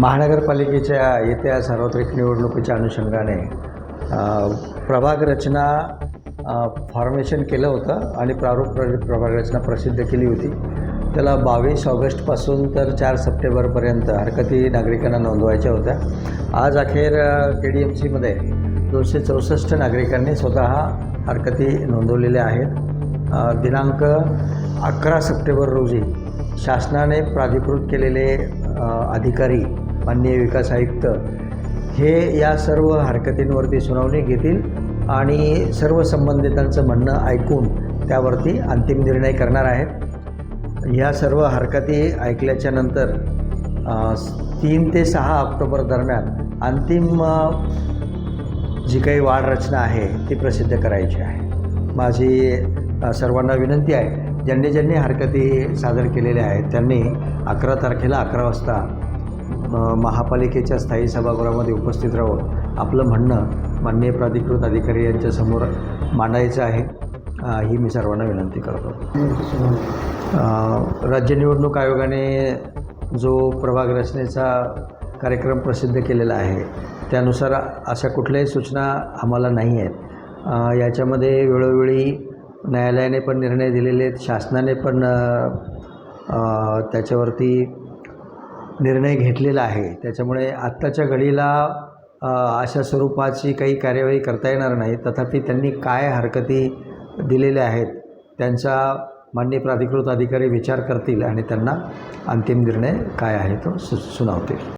महानगरपालिकेच्या येत्या सार्वत्रिक निवडणुकीच्या अनुषंगाने प्रभाग रचना फॉर्मेशन केलं होतं आणि प्रारूप प्र प्रभाग रचना प्रसिद्ध केली होती. त्याला बावीस ऑगस्टपासून तर चार सप्टेंबरपर्यंत हरकती नागरिकांना नोंदवायच्या होत्या. आज अखेर के डी एम सीमध्ये दोनशे चौसष्ट नागरिकांनी स्वतः हरकती नोंदवलेल्या आहेत. दिनांक अकरा सप्टेंबर रोजी शासनाने प्राधिकृत केलेले अधिकारी माननीय विकास आयुक्त हे या सर्व हरकतींवरती सुनावणी घेतील आणि सर्व संबंधितांचं म्हणणं ऐकून त्यावरती अंतिम निर्णय करणार आहेत. ह्या सर्व हरकती ऐकल्याच्या नंतर तीन ते सहा ऑक्टोबर दरम्यान अंतिम जी काही वाढ रचना आहे ती प्रसिद्ध करायची आहे. माझी सर्वांना विनंती आहे ज्यांनी ज्यांनी हरकती सादर केलेल्या आहेत त्यांनी अकरा तारखेला अकरा वाजता महापालिकेच्या स्थायी सभागृहामध्ये उपस्थित राहून आपलं म्हणणं माननीय प्राधिकृत अधिकारी यांच्यासमोर मांडायचं आहे. ही मी सर्वांना विनंती करतो. राज्य निवडणूक आयोगाने जो प्रभाग रचनेचा कार्यक्रम प्रसिद्ध केलेला आहे त्यानुसार अशा कुठल्याही सूचना आम्हाला नाही आहेत. याच्यामध्ये वेळोवेळी न्यायालयाने पण निर्णय दिलेले आहेत शासनाने पण त्याच्यावरती निर्णय घेतलेला आहे. त्याच्यामुळे आत्ताच्या घडीला अशा स्वरूपाची काही कार्यवाही करता येणार नाही. तथापि त्यांनी काय हरकती दिलेल्या आहेत त्यांचा मान्य प्राधिकृत अधिकारी विचार करतील आणि त्यांना अंतिम निर्णय काय आहे तो सु सुनावतील.